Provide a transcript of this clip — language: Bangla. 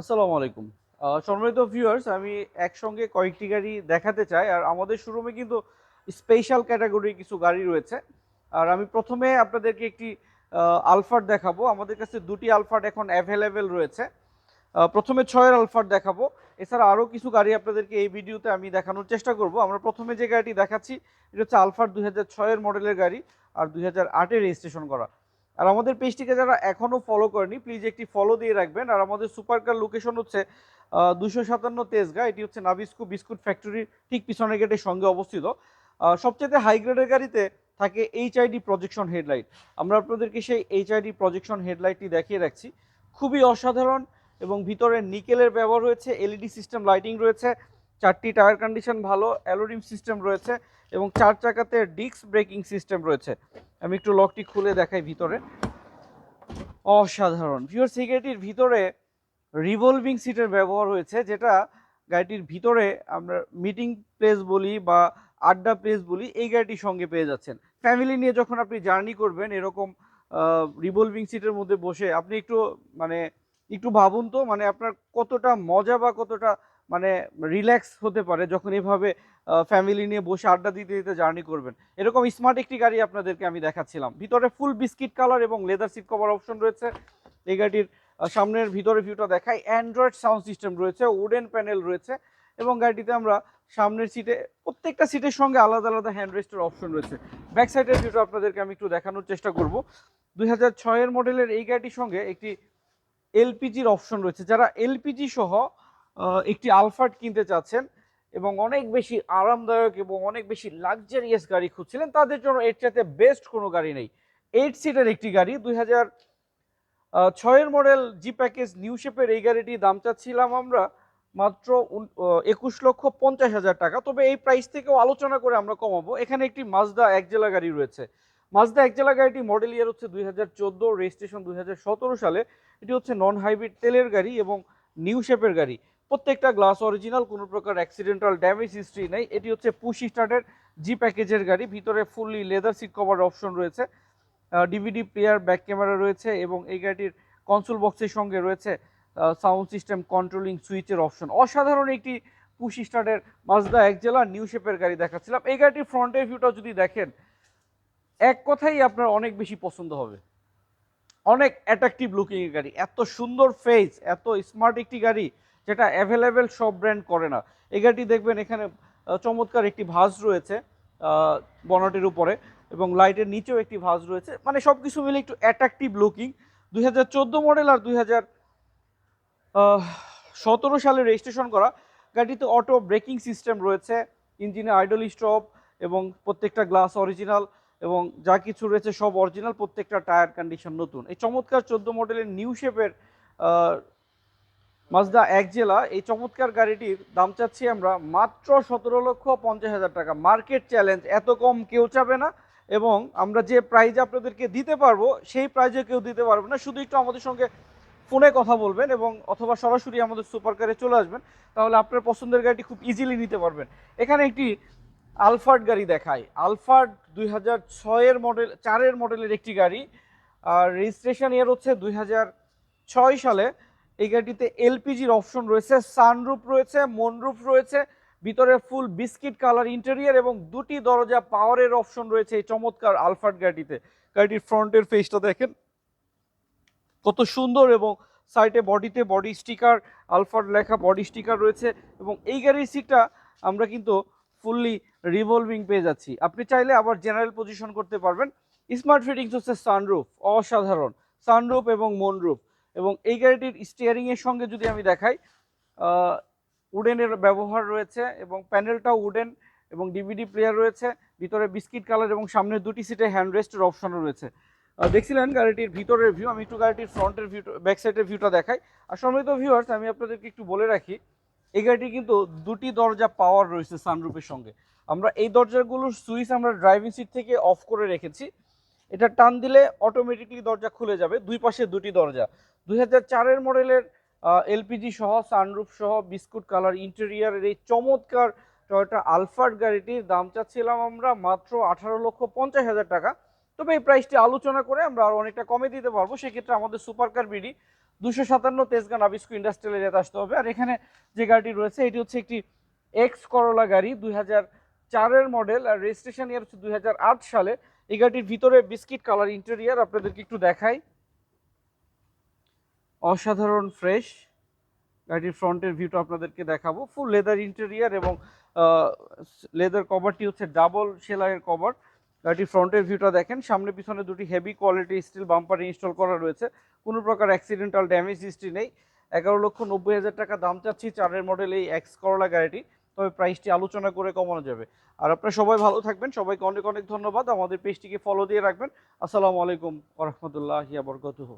আসসালামু আলাইকুম। সম্মানিত ভিউয়ার্স আমি একসঙ্গে কয়েকটি গাড়ি দেখাতে চাই। আর আমাদের শোরুমে কিন্তু স্পেশাল ক্যাটাগরির কিছু গাড়ি রয়েছে। আর আমি প্রথমে আপনাদেরকে একটি আলফার দেখাবো। আমাদের কাছে দুটি আলফার এখন অ্যাভেলেবেল রয়েছে। প্রথমে ছয়ের আলফার দেখাবো। এছাড়া আরও কিছু গাড়ি আপনাদেরকে এই ভিডিওতে আমি দেখানোর চেষ্টা করব। আমরা প্রথমে যে গাড়িটি দেখাচ্ছি, এটা হচ্ছে আলফার দুই হাজার মডেলের গাড়ি আর দুই হাজার রেজিস্ট্রেশন করা। আর আমাদের পেজটিকে যারা এখনও ফলো করেনি প্লিজ একটি ফলো দিয়ে রাখবেন। আর আমাদের সুপারকার লোকেশন হচ্ছে দুশো সাতান্ন তেজগা। এটি হচ্ছে নাবিস্কু বিস্কুট ফ্যাক্টরির ঠিক পিছনের গেটের সঙ্গে অবস্থিত। সবচেয়ে হাই গ্রেডের গাড়িতে থাকে এইচআইডি প্রজেকশন হেডলাইট আমরা আপনাদেরকে সেই এইচআইডি প্রজেকশন হেডলাইটটি দেখিয়ে রাখছি। খুবই অসাধারণ এবং ভিতরে নিকেলের ব্যবহার হয়েছে এলইডি সিস্টেম লাইটিং রয়েছে, চারটি টায়ার কন্ডিশন ভালো অ্যালোডিম সিস্টেম রয়েছে এবং চার চাকাতে ডিস্ক ব্রেকিং সিস্টেম রয়েছে। আমি একটু লকটি খুলে দেখাই ভিতরে। অসাধারণ। পিওর সিগারেটির ভিতরে রিভলভিং সিটের ব্যবহার হয়েছে, যেটা গাড়িটির ভিতরে আমরা মিটিং প্লেস বলি বা আড্ডা প্লেস বলি, এই গাড়িটির সঙ্গে পেয়ে যাচ্ছেন। ফ্যামিলি নিয়ে যখন আপনি জার্নি করবেন, এরকম রিভলভিং সিটের মধ্যে বসে, আপনি একটু মানে একটু ভাবুন তো মানে আপনার কতটা মজা বা কতটা মানে রিল্যাক্স হতে পারে যখন এভাবে ফ্যামিলি নিয়ে বসে আড্ডা দিতে দিতে জার্নি করবেন। এরকম স্মার্ট একটি গাড়ি আপনাদেরকে আমি দেখাচ্ছিলাম। ভিতরে ফুল বিস্কিট কালার এবং লেদার সিট কভার অপশন রয়েছে। এই গাড়িটির সামনের ভিতরে ভিউটা দেখাই। অ্যান্ড্রয়েড সাউন্ড সিস্টেম রয়েছে উডেন প্যানেল রয়েছে এবং গাড়িটিতে আমরা সামনের সিটে প্রত্যেকটা সিটের সঙ্গে আলাদা আলাদা হ্যান্ড রেস্টের অপশন রয়েছে। ব্যাক সাইডের ভিউটা আপনাদেরকে আমি একটু দেখানোর চেষ্টা করব। দুই হাজার মডেলের এই গাড়িটির সঙ্গে একটি এলপিজির অপশন রয়েছে। যারা এলপিজি সহ একটি আলফার্ড কিনতে চাচ্ছেন এবং অনেক বেশি আরামদায়ক এবং অনেক বেশি লাক্সারিয়াস গাড়ি খুঁজছিলেন, তাদের জন্য এর চাইতে বেস্ট কোনো গাড়ি নেই। এইট সিটের একটি গাড়ি, দুই হাজার ছয়ের মডেল জি প্যাকেজ নিউ শেপের এই গাড়িটি দাম চাচ্ছিলাম আমরা মাত্র একুশ লক্ষ পঞ্চাশ হাজার টাকা। তবে এই প্রাইস থেকেও আলোচনা করে আমরা কমাবো। এখানে একটি মাজদা এক জেলা গাড়ি রয়েছে। মাজদা এক জেলা গাড়িটি মডেল ইয়ার হচ্ছে দুই হাজার চোদ্দ রেজিস্ট্রেশন দুই হাজার সতেরো সালে। এটি হচ্ছে নন হাইব্রিড তেলের গাড়ি এবং নিউ শেপের গাড়ি। প্রত্যেকটা গ্লাস অরিজিনাল কোনো প্রকার অ্যাক্সিডেন্টাল ড্যামেজ হিস্ট্রি নেই। এটি হচ্ছে পুশ স্টার্টের জি প্যাকেজের গাড়ি। ভিতরে fully leather seat cover option রয়েছে। ডিভিডি প্লেয়ার ব্যাক ক্যামেরা রয়েছে এবং এই গাড়িটির কনসোল বক্সের সঙ্গে রয়েছে সাউন্ড সিস্টেম কন্ট্রোলিং সুইচের অপশন অসাধারণ একটি পুশ স্টার্টের মাজদা এক জেলা নিউ শেপের গাড়ি দেখাচ্ছিলাম। এই গাড়িটির ফ্রন্টের ভিউটা যদি দেখেন, এক কথাই আপনার অনেক বেশি পছন্দ হবে। অনেক অ্যাট্রাকটিভ লুকিং গাড়ি। এত সুন্দর ফেস এত স্মার্ট একটি গাড়ি। যেটা অ্যাভেলেবেল সব ব্র্যান্ড করে না। এই গাড়িটি দেখবেন এখানে চমৎকার একটি ভাঁজ রয়েছে বনটের উপরে, এবং লাইটের নিচেও একটি ভাঁজ রয়েছে। মানে সব কিছু মিলে একটু অ্যাট্রাকটিভ লুকিং দুই হাজার চোদ্দ মডেল আর দুই সতেরো সালে রেজিস্ট্রেশন করা। গাড়িতে অটো ব্রেকিং সিস্টেম রয়েছে ইঞ্জিনে আইডল স্টপ এবং প্রত্যেকটা গ্লাস অরিজিনাল এবং যা কিছু রয়েছে সব অরিজিনাল প্রত্যেকটা টায়ার কন্ডিশন নতুন। এই চমৎকার চোদ্দ মডেলের নিউ শেপের মাজদা এক জেলা, এই চমৎকার গাড়িটির দাম চাচ্ছি আমরা মাত্র সতেরো লক্ষ পঞ্চাশ হাজার টাকা। মার্কেট চ্যালেঞ্জ এত কম কেউ চাবে না এবং আমরা যে প্রাইজ আপনাদেরকে দিতে পারব, সেই প্রাইজে কেউ দিতে পারবে না। শুধু একটু আমাদের সঙ্গে ফোনে কথা বলবেন এবং অথবা সরাসরি আমাদের সুপার কারে চলে আসবেন, তাহলে আপনার পছন্দের গাড়িটি খুব ইজিলি নিতে পারবেন। এখানে একটি আলফার্ড গাড়ি দেখায় আলফার্ড দুই হাজার ছয়ের মডেল চারের মডেলের একটি গাড়ি। আর রেজিস্ট্রেশন ইয়ার হচ্ছে দুই হাজার ছয় সালে। এই গাড়িটিতে এলপিজির অপশন রয়েছে, সানরুফ রয়েছে, মনরুফ রয়েছে, ভিতরে ফুল বিস্কিট কালার ইন্টেরিয়ার এবং দুটি দরজা পাওয়ারের অপশন রয়েছে এই চমৎকার আলফার্ড গাড়িটিতে। গাড়িটির ফ্রন্টের ফেসটা দেখেন। কত সুন্দর এবং সাইডে বডিতে বডি স্টিকার আলফার লেখা বডি স্টিকার রয়েছে এবং এই গাড়ির সিটটা আমরা কিন্তু ফুললি রিভলভিং পেয়ে যাচ্ছি। আপনি চাইলে আবার জেনারেল পজিশন করতে পারবেন। স্মার্ট ফিটিংস হচ্ছে সানরুফ অসাধারণ। সানরুফ এবং মনরুফ। এবং এই গাড়িটির স্টিয়ারিং এর সঙ্গে যদি আমি দেখাই উডেনের ব্যবহার রয়েছে এবং প্যানেলটাও উডেন এবং ডিভিডি প্লেয়ার রয়েছে, ভিতরে বিস্কিট কালার এবং সামনের দুটি সিটে হ্যান্ড রেস্টের অপশনও রয়েছে। দেখছিলেন গাড়িটির ভিতরের ভিউ আমি একটু গাড়িটির ফ্রন্টের ভিউ ব্যাক সাইডের ভিউটা দেখাই। আর সম্মিলিত ভিউয়ার্স আমি আপনাদেরকে একটু বলে রাখি, এই গাড়িটি কিন্তু দুটি দরজা পাওয়ার রয়েছে সানরুফের সঙ্গে। আমরা এই দরজাগুলোর সুইচ আমরা ড্রাইভিং সিট থেকে অফ করে রেখেছি। এটা টান দিলে অটোমেটিকলি দরজা খুলে যাবে, দুই পাশে দুটি দরজা। দুই হাজার মডেলের এলপিজি সহ, সানরুফ সহ, বিস্কুট কালার, ইন্টেরিয়ারের এই চমৎকার টয়োটা আলফার্ড গাড়িটির দাম চাচ্ছিলাম আমরা মাত্র আঠারো লক্ষ পঞ্চাশ হাজার টাকা। তবে এই প্রাইসটি আলোচনা করে আমরা আরও অনেকটা কমে দিতে পারব। সেক্ষেত্রে আমাদের সুপার কার বিডি দুশো সাতান্ন তেজগান নাবিস্কো ইন্ডাস্ট্রিয়াল এরিয়াতে আসতে হবে। আর এখানে যে গাড়িটি রয়েছে, এটি হচ্ছে একটি এক্স করলা গাড়ি, দুই হাজার চারের মডেল। আর রেজিস্ট্রেশন ইয়ার হচ্ছে দুই হাজার আট সালে। এই গাড়িটির ভিতরে বিস্কিট, কালার ইন্টেরিয়ার আপনাদেরকে একটু দেখাই। অসাধারণ ফ্রেশ গাড়ির ফ্রন্টের ভিউটা আপনাদেরকে দেখাবো। ফুল লেদার ইন্টেরিয়ার এবং লেদার কভারটি হচ্ছে ডাবল সেলাইয়ের কভার গাড়িটির ফ্রন্টের ভিউটা দেখেন, সামনে পিছনে দুটি heavy quality steel bumper install করা রয়েছে। কোনো প্রকার অ্যাক্সিডেন্টাল ড্যামেজ হিস্ট্রি নেই। এগারো লক্ষ নব্বই হাজার টাকা দাম চাচ্ছি চারের মডেল এই এক্স করলা গাড়িটি। তবে প্রাইসটি আলোচনা করে কমানো যাবে। আর আপনারা সবাই ভালো থাকবেন। সবাইকে অনেক অনেক ধন্যবাদ। আমাদের পেজটিকে ফলো দিয়ে রাখবেন। আসসালামু আলাইকুম ওরহমতুল্লাহ বরকতুহ।